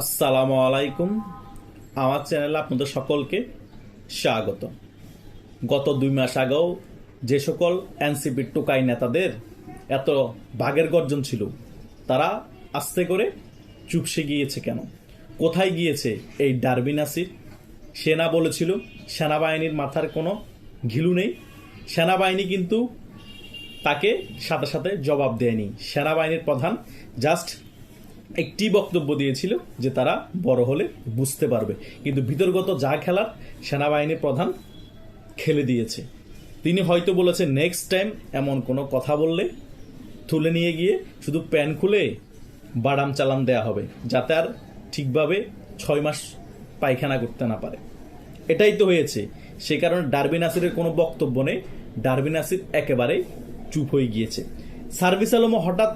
আসসালামু আলাইকুম। আমার চ্যানেলে আপনাদের সকলকে স্বাগত। গত দুই মাস আগেও যে সকল এনসিপির টোকাই নেতাদের এত বাঘের গর্জন ছিল, তারা আস্তে করে চুপসে গিয়েছে কেন? কোথায় গিয়েছে এই ডারবি নাসির? সেনা বলেছিল, সেনাবাহিনীর মাথার কোনো ঘিলু নেই। সেনাবাহিনী কিন্তু তাকে সাথে সাথে জবাব দেয়নি। সেনাবাহিনীর প্রধান জাস্ট একটি বক্তব্য দিয়েছিল যে তারা বড় হলে বুঝতে পারবে। কিন্তু ভিতরগত যা খেলার সেনাবাহিনী প্রধান খেলে দিয়েছে। তিনি হয়তো বলেছে নেক্সট টাইম এমন কোনো কথা বললে তুলে নিয়ে গিয়ে শুধু প্যান খুলে বাদাম চালান দেয়া হবে, যাতে আর ঠিকভাবে ছয় মাস পায়খানা করতে না পারে। এটাই তো হয়েছে। সে কারণে ডারবি নাসিরের কোনো বক্তব্য নেই। ডারবি নাসির একেবারে চুপ হয়ে গিয়েছে। সার্ভিস আলমও হঠাৎ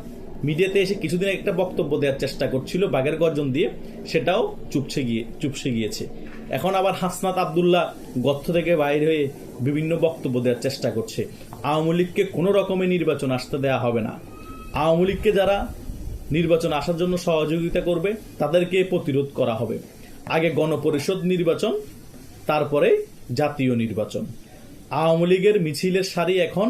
মিডিয়াতে এসে কিছুদিন একটা বক্তব্য দেওয়ার চেষ্টা করছিল বাঘের গর্জন দিয়ে, সেটাও চুপসে গিয়ে, চুপসে গিয়েছে। এখন আবার হাসনাত আবদুল্লাহ গর্ত থেকে বাইরে হয়ে বিভিন্ন বক্তব্য দেওয়ার চেষ্টা করছে। আওয়ামী লীগকে কোনো রকমের নির্বাচন আসতে দেওয়া হবে না। আওয়ামী লীগকে যারা নির্বাচন আসার জন্য সহযোগিতা করবে, তাদেরকে প্রতিরোধ করা হবে। আগে গণপরিষদ নির্বাচন, তারপরে জাতীয় নির্বাচন। আওয়ামী লীগের মিছিলের সারি এখন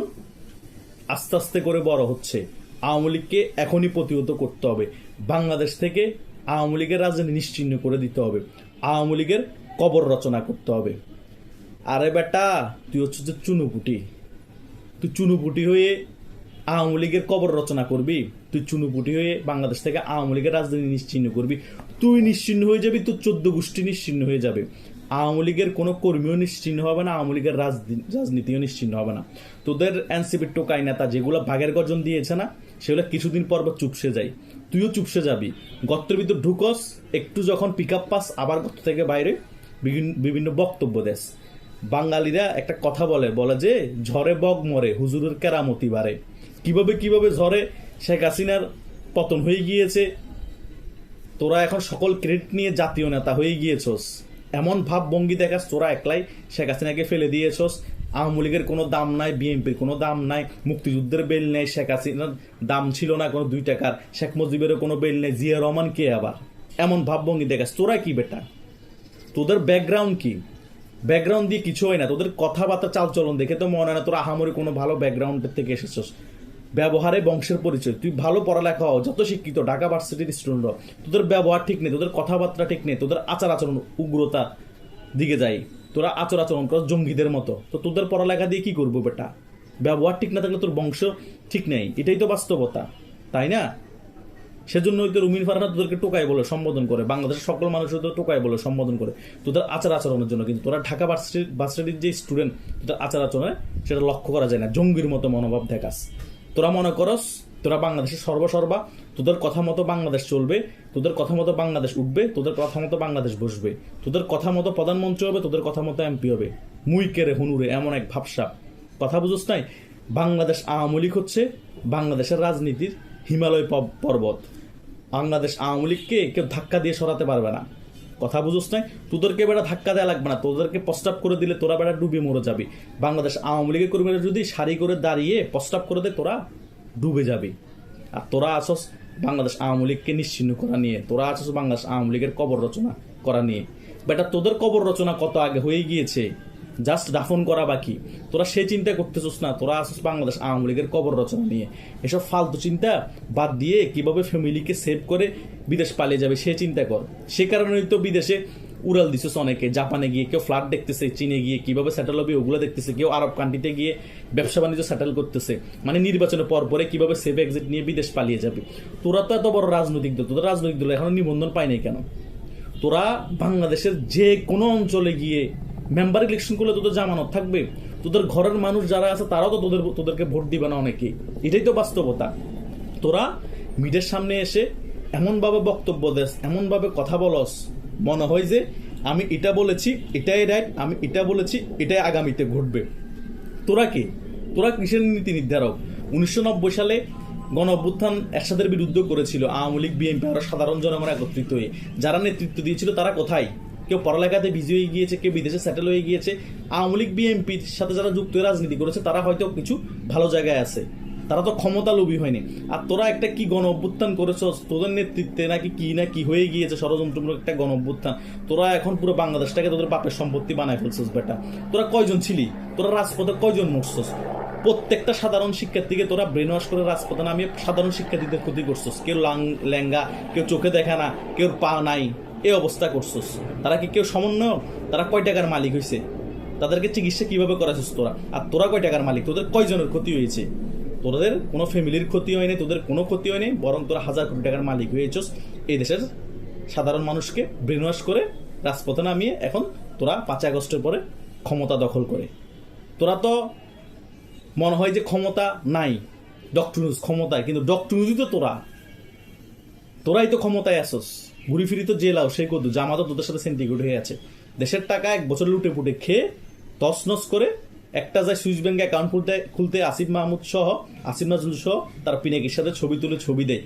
আস্তে আস্তে করে বড় হচ্ছে। আওয়ামী লীগকে এখনই প্রতিহত করতে হবে। বাংলাদেশ থেকে আওয়ামী লীগের রাজনীতি নিশ্চিহ্ন করে দিতে হবে। আওয়ামী লীগের কবর রচনা করতে হবে। আরে বেটা, তুই হচ্ছে যে চুনুপুটি। তুই চুনুপুটি হয়ে আওয়ামী লীগের কবর রচনা করবি। তুই চুনুপুটি হয়ে বাংলাদেশ থেকে আওয়ামী লীগের রাজধানী নিশ্চিহ্ন করবি। তুই নিশ্চিহ্ন হয়ে যাবি, তোর চোদ্দ গোষ্ঠী নিশ্চিহ্ন হয়ে যাবে। আওয়ামী লীগের কোনো কর্মীও নিশ্চিহ্ন হবে না, আওয়ামী লীগের রাজনীতিও নিশ্চিহ্ন হবে না। তোদের এনসিপির টোকাই নেতা যেগুলো ভাগের গর্জন দিয়েছে না সেগুলো কিছুদিন পর পর চুপসে যায় তুইও চুপসে যাবি। গর্তের ভিতর ঢুকস, একটু যখন পিক আপ পাস, আবার গর্ত থেকে বাইরে বিভিন্ন- বক্তব্য দেস। বাঙালিরা একটা কথা বলে বলে যে, ঝড়ে বগ মরে, হুজুরের কেরামতি বাড়ে। কীভাবে কীভাবে ঝড়ে? শেখ হাসিনার পতন হয়ে গিয়েছে। তোরা এখন সকল ক্রেডিট নিয়ে জাতীয় নেতা হয়ে গিয়েছস। এমন ভাব ভঙ্গি দেখাস, তোরা একলাই শেখ হাসিনাকে ফেলে দিয়েছস। আওয়ামী লীগের কোনো দাম নাই, বিএনপির কোনো দাম নাই, মুক্তিযুদ্ধের বেল নেই শেখ হাসিনার দাম ছিল না কোনো দুই টাকার, শেখ মুজিবেরও কোনো বেল নেই, জিয়া রহমান কে আবার? এমন ভাবভঙ্গি দেখাস তোরা কি বেটা? তোদের ব্যাকগ্রাউন্ড কি? ব্যাকগ্রাউন্ড দিয়ে কিছু হয় না। তোদের কথাবার্তা, চালচলন দেখে তো মনে হয় না তোরা আহামরি কোনো ভালো ব্যাকগ্রাউন্ডের থেকে এসেছস। ব্যবহারে বংশের পরিচয়। তুই ভালো পড়ালেখা হও, যত শিক্ষিত, ঢাকা ভার্সিটির স্টুডেন্ট তোদের ব্যবহার ঠিক নেই, তোদের কথাবার্তা ঠিক নেই, তোদের আচার আচরণ উগ্রতা দিকে যাই। তোরা আচার আচরণ কর, জঙ্গিদের মতো। তো তোদের পড়ালেখা দিয়ে কি করব বেটা? ব্যবহার ঠিক না থাকলে তোর বংশ ঠিক নেই। এটাই তো বাস্তবতা, তাই না? সেজন্য তো রুমিন ফারহানা তোদেরকে টোকাই বলে, সম্বোধন করে। বাংলাদেশের সকল মানুষ তো টোকাই বলে, সম্বোধন করে। তোদের আচার আচরণের জন্য কিন্তু তোরা ঢাকা ভার্সিটি, ভার্সিটির যে স্টুডেন্ট তোদের আচার আচরণে সেটা লক্ষ্য করা যায় না। জঙ্গির মতো মনোভাব দেখাস। তোরা মনে করস তোরা বাংলাদেশের সর্বসর্বা তোদের কথা মতো বাংলাদেশ চলবে, তোদের কথা মতো বাংলাদেশ উঠবে, তোদের কথা মতো বাংলাদেশ বসবে, তোদের কথা মতো প্রধানমন্ত্রী হবে, তোদের কথা মতো এমপি হবে। মুই কেরে হুনুরে এমন এক ভাবসা। কথা বুঝোস নাই? বাংলাদেশ আওয়ামী লীগ হচ্ছে বাংলাদেশের রাজনীতির হিমালয় পর্বত। বাংলাদেশ আওয়ামী লীগকে কেউ ধাক্কা দিয়ে সরাতে পারবে না। কথা বুঝোস নাই? তোদেরকে বেড়া ধাক্কা দেওয়া লাগবে না, তোদেরকে প্রস্তাব করে দিলে তোরা বেড়া ডুবে মরে যাবি। বাংলাদেশ আওয়ামী লীগের কর্মীরা যদি সারি করে দাঁড়িয়ে প্রস্তাব করে দেয়, তোরা ডুবে যাবে। আর তোরা আসস বাংলাদেশ আওয়ামী লীগকে নিশ্চিহ্ন করা নিয়ে। তোরা আসস বাংলাদেশ আওয়ামী লীগের কবর রচনা করা নিয়ে। বেটা, তোদের কবর রচনা কত আগে হয়ে গিয়েছে? জাস্ট দাফন করা বাকি। তোরা সে চিন্তা করতেছিস না, তোরা আসিস বাংলাদেশ আওয়ামী লীগের কবর রচনা নিয়ে। এসব ফালতু চিন্তা বাদ দিয়ে কীভাবে ফ্যামিলিকে সেভ করে বিদেশ পালিয়ে যাবে সে চিন্তা কর। সে কারণেই তো বিদেশে উড়াল দিছিস অনেকে। জাপানে গিয়ে কেউ ফ্ল্যাট দেখতেছে, চীনে গিয়ে, কীভাবে সেটেল হবে ওগুলো দেখতেছে, কেউ আরব কান্ট্রিতে গিয়ে ব্যবসা বাণিজ্য সেটেল করতেছে। মানে নির্বাচনের পর পরে কীভাবে সেভ এক্সিট নিয়ে বিদেশ পালিয়ে যাবে। তোরা তো এত বড় রাজনৈতিক দল, তোদের রাজনৈতিক দল এখনও নিবন্ধন পায় নাই কেন? তোরা বাংলাদেশের যে কোনো অঞ্চলে গিয়ে মেম্বার ইলেকশন করলে তোদের জামানত থাকবে। তোদের ঘরের মানুষ যারা আছে তারাও তো তোদের, তোদেরকে ভোট দিবে না অনেকেই এটাই তো বাস্তবতা। তোরা মিডের সামনে এসে এমনভাবে বক্তব্য দেস, এমনভাবে কথা বলস মনে হয় যে আমি এটা বলেছি, এটাই রাইট আমি এটা বলেছি, এটাই আগামীতে ঘটবে। তোরা কে? তোরা কিসের নীতি নির্ধারক? উনিশশো নব্বই সালে গণ অভ্যুত্থান একসাথের বিরুদ্ধে করেছিল আওয়ামী লীগ, বিএনপি আরও সাধারণ জনগণ একত্রিত হয়ে। যারা নেতৃত্ব দিয়েছিল তারা কোথায়? কেউ পড়ালেখাতে বিজি হয়ে গিয়েছে, কেউ বিদেশে সেটেল হয়ে গিয়েছে। আওয়ামী লীগ, বিএনপির সাথে যারা যুক্ত রাজনীতি করেছে, তারা হয়তো কিছু ভালো জায়গায় আছে। তারা তো ক্ষমতা লোভী হয়নি। আর তোরা একটা কি গণ অভ্যুত্থান করেছস তোদের নেতৃত্বে নাকি কি না কি হয়ে গিয়েছে? ষড়যন্ত্রমূলক একটা গণ অভ্যুত্থান তোরা এখন পুরো বাংলাদেশটাকে তোদের বাপের সম্পত্তি বানায় ফেলছিস বেটা। তোরা কয়জন ছিলি? তোরা রাজপথে কয়জন মরছস? প্রত্যেকটা সাধারণ শিক্ষার্থীকে তোরা ব্রেন ওয়াশ করে রাজপথে নামিয়ে সাধারণ শিক্ষার্থীদের ক্ষতি করছস। কেউ লাং, ল্যাঙ্গা, কেউ চোখে দেখে না, কেউ পা নাই। এই অবস্থা করছস। তারা কি কেউ সমন্বয় তারা কয় টাকার মালিক হয়েছে তাদেরকে চিকিৎসা কীভাবে করাছিস তোরা? আর তোরা কয় টাকার মালিক? তোদের কয়জনের ক্ষতি হয়েছে? তোদের কোনো ফ্যামিলির ক্ষতি হয়নি, তোদের কোনো ক্ষতি হয়নি, বরং তোরা হাজার কোটি টাকার মালিক হয়েছস এই দেশের সাধারণ মানুষকে ব্রেন ওয়াশ করে রাজপথে নামিয়ে এখন তোরা পাঁচ আগস্টের পরে ক্ষমতা দখল করে। তোরা তো মনে হয় যে ক্ষমতা নাই ডক্টর নিউজ ক্ষমতায়, কিন্তু ডক্টর নিউজই তো তোরা। তোরাই তো ক্ষমতায় আসোস। ঘুরি ফিরি তো জেলাও সেই কদু জামাতো তোদের সাথে সেন্টিগ্রেট হয়ে আছে। দেশের টাকা এক বছর লুটে পুটে খেয়ে তছনছ করে একটা যায় সুইস ব্যাংক অ্যাকাউন্ট খুলতে খুলতে আসিফ মাহমুদ সহ, আসিফ নজরুল সহ তার পিনাকির সাথে ছবি তুলে ছবি দেয়।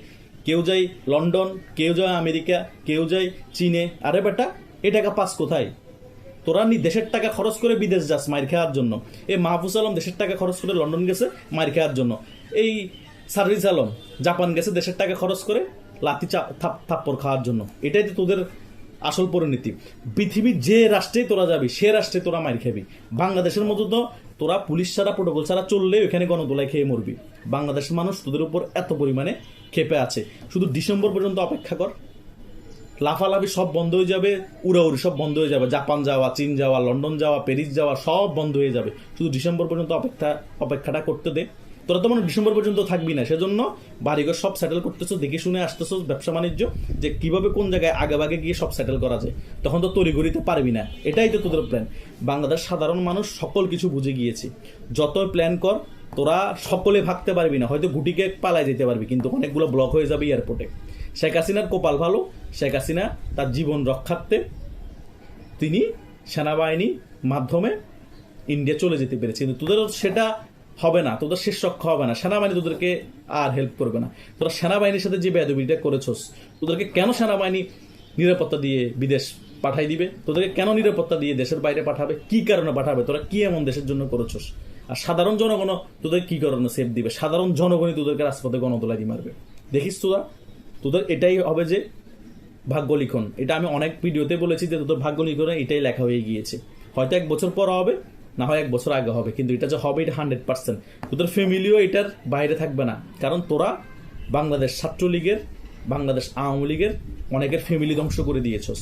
কেউ যায় লন্ডন, কেউ যায় আমেরিকা, কেউ যায় চীনে। আরে বেটা, এ টাকা পাস কোথায়? তোরা নি দেশের টাকা খরচ করে বিদেশ যাস মায়ের খাওয়ার জন্য। এই মাহফুজ আলম দেশের টাকা খরচ করে লন্ডন গেছে মায়ের খাওয়ার জন্য। এই সার্ভিস আলম জাপান গেছে দেশের টাকা খরচ করে লাথি থাপ্পড় খাওয়ার জন্য। এটাই তো তোদের আসল পরিণতি। পৃথিবীর যে রাষ্ট্রে তোরা যাবি, সে রাষ্ট্রে তোরা মার খাবি। বাংলাদেশের মতো তো তোরা পুলিশ ছাড়া প্রোটোকল ছাড়া চললে ওখানে গণদোলায় খেয়ে মরবি। বাংলাদেশের মানুষ তোদের উপর এত পরিমাণে ক্ষেপে আছে। শুধু ডিসেম্বর পর্যন্ত অপেক্ষা কর। লাফালাফি সব বন্ধ হয়ে যাবে, উড়াউড়ি সব বন্ধ হয়ে যাবে। জাপান যাওয়া, চীন যাওয়া, লন্ডন যাওয়া, প্যারিস যাওয়া সব বন্ধ হয়ে যাবে। শুধু ডিসেম্বর পর্যন্ত অপেক্ষা, অপেক্ষাটা করতে দে। তোরা তো মানে ডিসেম্বর পর্যন্ত থাকবি না, সেজন্য বাড়িঘর সব সেটেল করতেছো, দেখে শুনে আসতেছো ব্যবসা বাণিজ্য, যে কীভাবে কোন জায়গায় আগে ভাগে গিয়ে সব সেটেল করা যায়। তখন তো তড়িঘড়িতে পারবি না। এটাই তো তোদের প্ল্যান বাংলাদেশ সাধারণ মানুষ সকল কিছু বুঝে গিয়েছে। যত প্ল্যান কর, তোরা সকলে ভাগতে পারবি না। হয়তো গুটিকে পালায় যেতে পারবি, কিন্তু অনেকগুলো ব্লক হয়ে যাবে এয়ারপোর্টে শেখ হাসিনার কপাল ভালো। শেখ হাসিনা তার জীবন রক্ষার্থে তিনি সেনাবাহিনীর মাধ্যমে ইন্ডিয়া চলে যেতে পেরেছে। কিন্তু তোদের সেটা হবে না, তোদের শেষ রক্ষা হবে না, সেনাবাহিনী তোদেরকে আর হেল্প করবে না। তোরা সেনাবাহিনীর সাথে যে বেদবিটা করেছস, তোদেরকে কেন সেনাবাহিনী নিরাপত্তা দিয়ে বিদেশ পাঠাই দিবে? তোদেরকে কেন নিরাপত্তা দিয়ে দেশের বাইরে পাঠাবে? কি কারণে পাঠাবে? তোরা কি এমন দেশের জন্য করেছস? আর সাধারণ জনগণ তোদের কি কারণে সেফ দিবে? সাধারণ জনগণই তোদেরকে রাজপথে গণতোলাই দিয়ে মারবে। দেখিস তোরা, তোদের এটাই হবে যে ভাগ্য লিখন এটা আমি অনেক ভিডিওতে বলেছি যে তোদের ভাগ্য লিখনে এটাই লেখা হয়ে গিয়েছে। হয়তো এক বছর পর হবে না হয় এক বছর আগে হবে, কিন্তু এটা যে হবে, এটা হান্ড্রেড পার্সেন্ট তোদের ফ্যামিলিও এটার বাইরে থাকবে না। কারণ তোরা বাংলাদেশ ছাত্রলীগের, বাংলাদেশ আওয়ামী লীগের অনেকের ফ্যামিলি ধ্বংস করে দিয়েছস।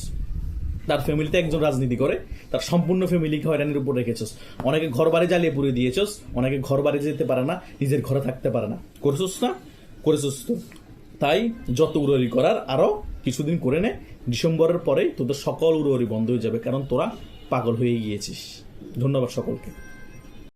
তার ফ্যামিলিতে একজন রাজনীতি করে, তার সম্পূর্ণ ফ্যামিলিকে হয়রানির উপর রেখেছস। অনেকে ঘর বাড়ি জ্বালিয়ে পুড়ে দিয়েছস, অনেকে ঘর বাড়ি যেতে পারে না, নিজের ঘরে থাকতে পারে না। করেছস না? করেছস তো। তাই যত উড়ারি করার, আরও কিছুদিন করে নে। ডিসেম্বরের পরেই তোদের সকল উড়ারি বন্ধ হয়ে যাবে, কারণ তোরা পাগল হয়ে গিয়েছিস। ধন্যবাদ সকলকে।